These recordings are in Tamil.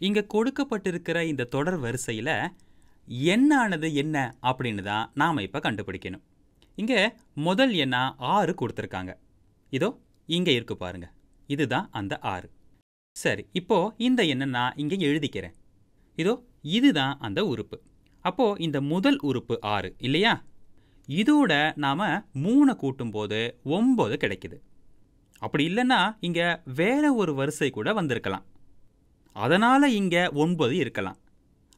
இங்க கொடுக்கப்பட்டிருக்கிற இந்த தொடர் வரிசையில எண்ணானது என்ன அப்படின்னு தான் நாம இப்ப கண்டுபிடிக்கணும். இங்க முதல் எண்ணா ஆறு கொடுத்துருக்காங்க இதோ இங்க இருக்கு பாருங்க. இதுதான் அந்த ஆறு சரி, இப்போ இந்த எண்ணை நான் இங்க எழுதிக்கிறேன். இதோ இதுதான் அந்த உறுப்பு. அப்போ இந்த முதல் உறுப்பு ஆறு இல்லையா? இதோட நாம மூணை கூட்டும்போது ஒம்பது கிடைக்குது. அப்படி இல்லைன்னா இங்க வேற ஒரு வரிசை கூட வந்திருக்கலாம். அதனால் இங்கே ஒன்பது இருக்கலாம்.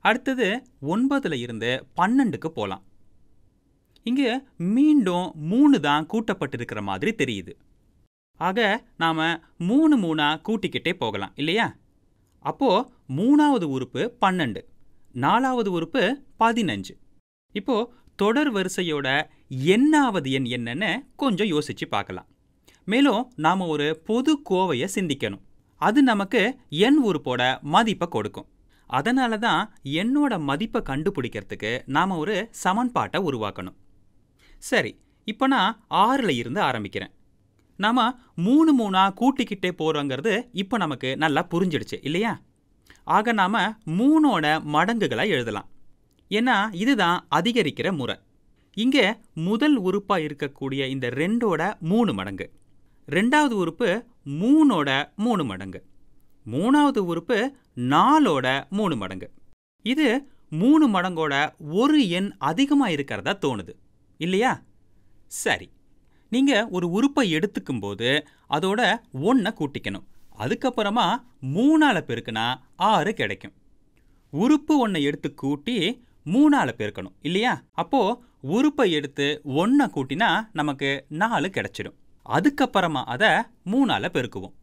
அடுத்தது ஒன்பதில் இருந்து பன்னெண்டுக்கு போகலாம் இங்கே மீண்டும் மூணு தான் கூட்டப்பட்டிருக்கிற மாதிரி தெரியுது. ஆக நாம் மூணு மூணாக கூட்டிக்கிட்டே போகலாம் இல்லையா? அப்போது மூணாவது உறுப்பு 12. நாலாவது உறுப்பு பதினஞ்சு இப்போது தொடர் வரிசையோட எண்ணாவது எண் என்னன்னு கொஞ்சம் யோசித்து பார்க்கலாம். மேலும் நாம் ஒரு பொது கோவையை சிந்திக்கணும். அது நமக்கு எண் உறுப்போட மதிப்பை கொடுக்கும். அதனால தான் எண்ணோட மதிப்பை கண்டுபிடிக்கிறதுக்கு நாம் ஒரு சமன்பாட்டை உருவாக்கணும். சரி, இப்போ நான் ஆறில் இருந்து ஆரம்பிக்கிறேன். நாம் மூணு மூணாக கூட்டிக்கிட்டே போகிறோங்கிறது இப்போ நமக்கு நல்லா புரிஞ்சிடுச்சு இல்லையா? ஆக நாம் மூணோட மடங்குகளை எழுதலாம். ஏன்னா இதுதான் அதிகரிக்கிற முறை. இங்கே முதல் உறுப்பாக இருக்கக்கூடிய இந்த 2ஓட 3 மடங்கு. ரெண்டாவது உறுப்பு 3ஓட 3 மடங்கு. மூணாவது உறுப்பு 4ஓட 3 மடங்கு. இது மூணு மடங்கோட ஒரு எண் அதிகமாக இருக்கிறதா தோணுது. இல்லையா? சரி. நீங்கள் ஒரு உறுப்பை எடுத்துக்கும்போது அதோட ஒன்றை கூட்டிக்கணும். அதுக்கப்புறமா மூணால் பெருக்குனா ஆறு கிடைக்கும். உறுப்பு ஒன்றை எடுத்து கூட்டி மூணால் பெருக்கணும் இல்லையா? அப்போது உறுப்பை எடுத்து ஒன்றை கூட்டினா நமக்கு நாலு கிடைச்சிடும். அதுக்கப்புறமா அதை மூணால் பெருக்குவோம்.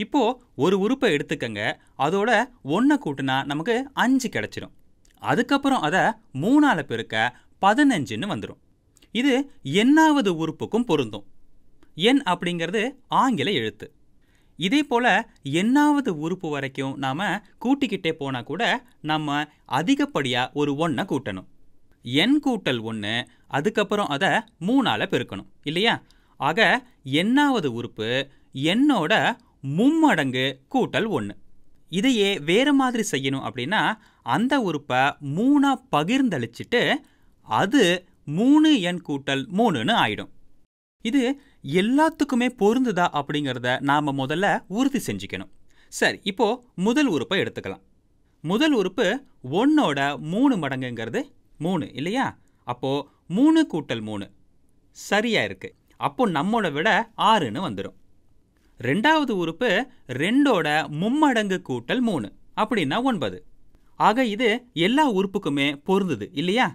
இப்போ ஒரு உறுப்பை எடுத்துக்கங்க. அதோட ஒன்றை கூட்டினா நமக்கு அஞ்சு கிடச்சிரும் அதுக்கப்புறம் அதை மூணால் பெருக்க 15ன்னு வந்துடும். இது எண்ணாவது உறுப்புக்கும் பொருந்தும். எண் அப்படிங்கிறது ஆங்கில எழுத்து. இதே போல் எண்ணாவது உறுப்பு வரைக்கும் நாம் கூட்டிக்கிட்டே போனால் கூட நம்ம அதிகப்படியாக ஒரு ஒன்றை கூட்டணும். எண் கூட்டல் ஒன்று அதுக்கப்புறம் அதை மூணால் பெருக்கணும் இல்லையா? ஆக என்னாவது உறுப்பு என்னோட மும்மடங்கு கூட்டல் ஒன்று இதையே வேறு மாதிரி செய்யணும் அப்படின்னா அந்த உறுப்பை மூணாக பகிர்ந்தளிச்சிட்டு அது மூணு எண் கூட்டல் மூணுன்னு ஆயிடும். இது எல்லாத்துக்குமே பொருந்துதா அப்படிங்கிறத நாம் முதல்ல உறுதி செஞ்சுக்கணும். சரி, இப்போ முதல் உறுப்பை எடுத்துக்கலாம். முதல் உறுப்பு 1ஓட 3 மடங்குங்கிறது மூணு இல்லையா? அப்போ மூணு கூட்டல் மூணு சரியா இருக்கு. அப்போ நம்மோட விட ஆறுன்னு வந்துடும். ரெண்டாவது உறுப்பு ரெண்டோட மும்மடங்கு கூட்டல் மூணு அப்படின்னா ஒன்பது ஆக இது எல்லா உறுப்புக்குமே பொருந்துது இல்லையா?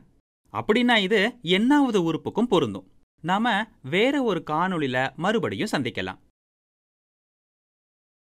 அப்படின்னா இது என்னாவது உறுப்புக்கும் பொருந்தும். நாம வேற ஒரு காணொளியில மறுபடியும் சந்திக்கலாம்.